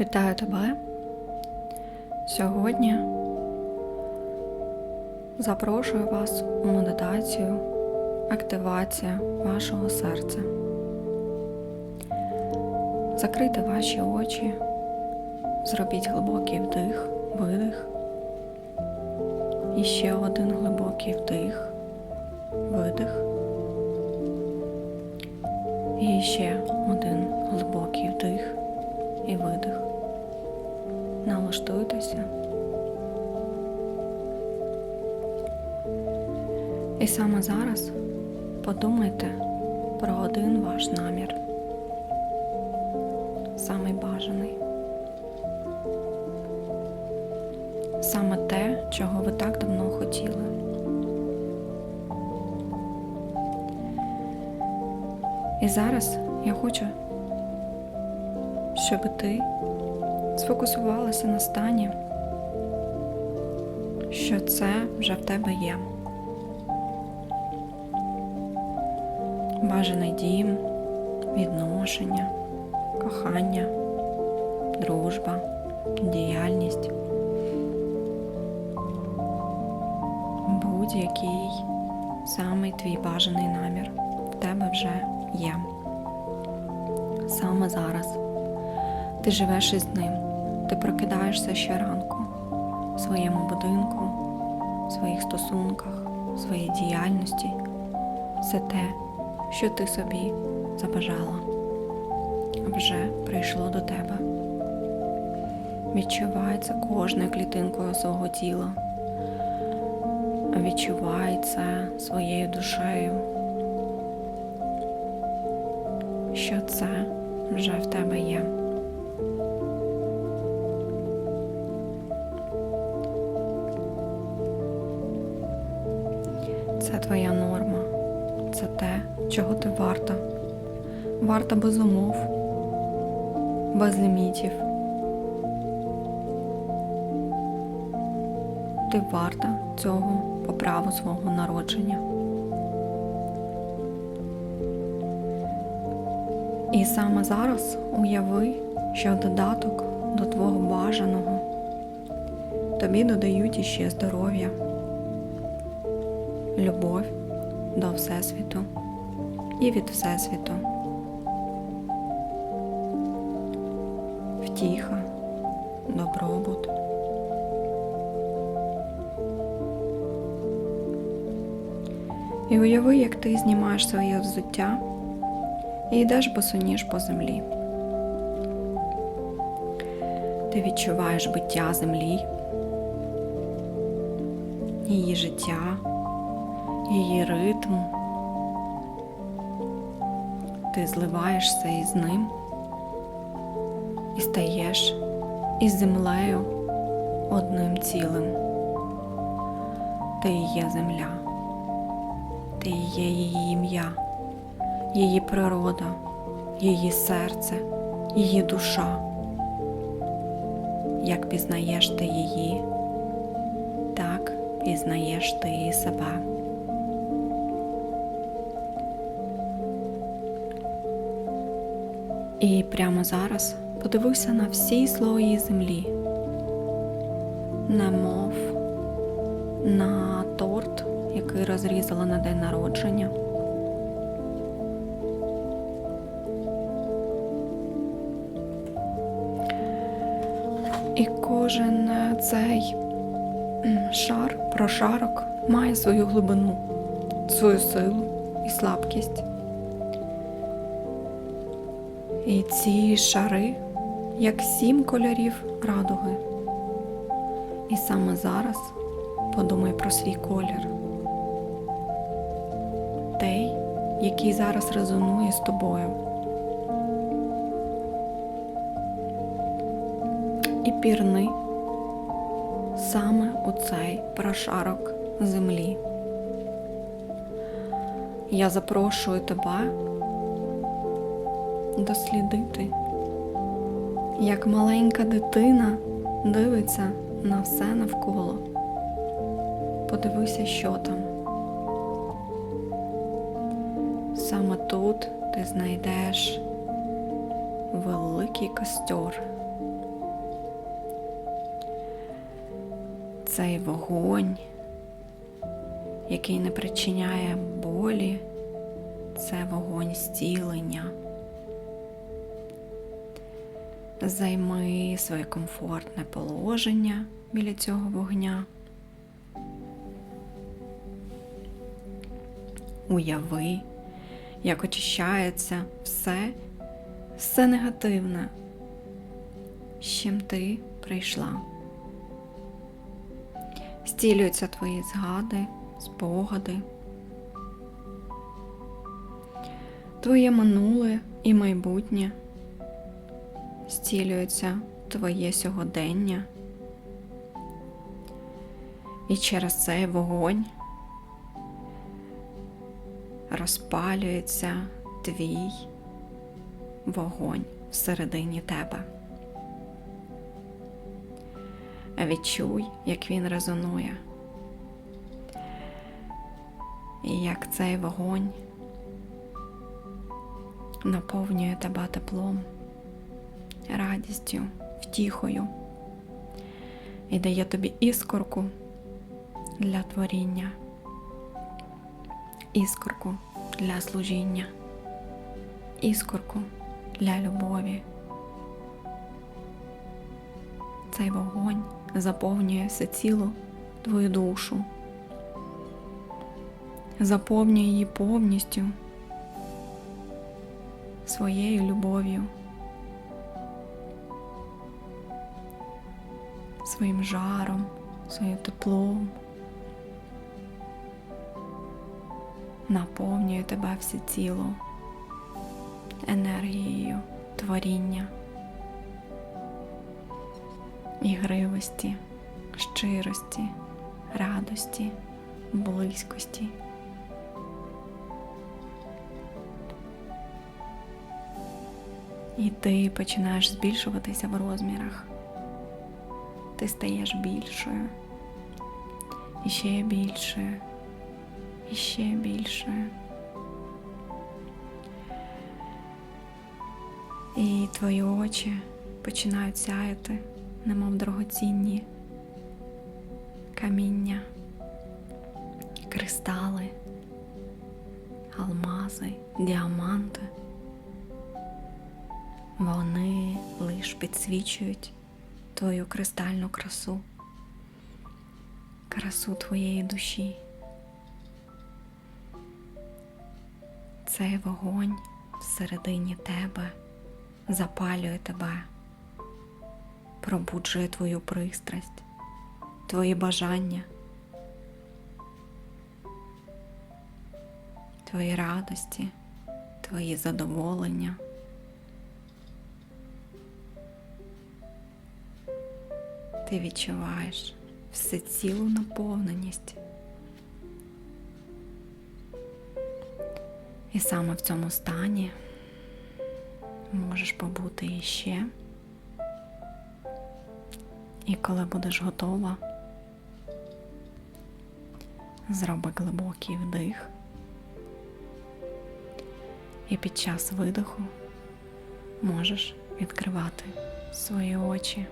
Вітаю тебе. Сьогодні запрошую вас у медитацію, активація вашого серця. Закрийте ваші очі, зробіть глибокий вдих, видих. І ще один глибокий вдих, видих. І ще один глибокий вдих і видих. Налаштуйтеся. І саме зараз подумайте про один ваш намір. Самий бажаний. Саме те, чого ви так давно хотіли. І зараз я хочу, щоб ти сфокусувалася на стані, що це вже в тебе є. Бажаний дім, відношення, кохання, дружба, діяльність. Будь-який самий твій бажаний намір в тебе вже є. Саме зараз ти живеш із ним, ти прокидаєшся щоранку в своєму будинку, в своїх стосунках, в своїй діяльності, все те, що ти собі забажала, вже прийшло до тебе. Відчувається кожною клітинкою свого тіла, відчувається своєю душею, що це вже в тебе є. Варта без умов, без лімітів. Ти варта цього по праву свого народження. І саме зараз уяви, що додаток до твого бажаного тобі додають іще здоров'я, любов до Всесвіту і від Всесвіту, втіха, добробут. І уяви, як ти знімаєш своє взуття і йдеш босоніж по землі. Ти відчуваєш биття землі, її життя, її ритм. Ти зливаєшся із ним і стаєш із землею одним цілим. Ти є земля, ти є її ім'я її природа, її серце, її душа. Як пізнаєш ти її, так пізнаєш ти і себе. І прямо зараз подивися на всі слої землі, немов на торт, який розрізала на день народження. І кожен цей шар, прошарок має свою глибину, свою силу і слабкість. І ці шари, як сім кольорів радуги. І саме зараз подумай про свій колір. Той, який зараз резонує з тобою. і пірни саме у цей прошарок землі. Я запрошую тебе дослідити, як маленька дитина дивиться на все навколо. Подивися, що там. Саме тут ти знайдеш великий костер. Цей вогонь, який не причиняє болі, це вогонь зцілення. Займи своє комфортне положення біля цього вогня. Уяви, як очищається все, все негативне, з чим ти прийшла. Стілюються твої згади, спогади, твоє минуле і майбутнє, стілюється твоє сьогодення. І через цей вогонь розпалюється твій вогонь всередині тебе. Відчуй, як він резонує, і як цей вогонь наповнює тебе теплом, радістю, втіхою. І дає тобі іскорку для творіння, іскорку для служіння, іскорку для любові. Цей вогонь заповнює все цілу твою душу, заповнює її повністю своєю любов'ю, своїм жаром, своїм теплом. Наповнює тебе все ціло енергією творіння ігривості, щирості, радості, близькості. І ти починаєш збільшуватися в розмірах. Ти стаєш більшою, і ще більшою, і ще більшою. І твої очі починають сяяти немов дорогоцінні каміння, кристали, алмази, діаманти. Вони лиш підсвічують твою кристальну красу, красу твоєї душі. Цей вогонь всередині тебе запалює тебе пробуджує твою пристрасть, твої бажання, твої радості, твої задоволення. Ти відчуваєш всецілу наповненість. І саме в цьому стані можеш побути іще. І коли будеш готова, зроби глибокий вдих. І під час видиху можеш відкривати свої очі.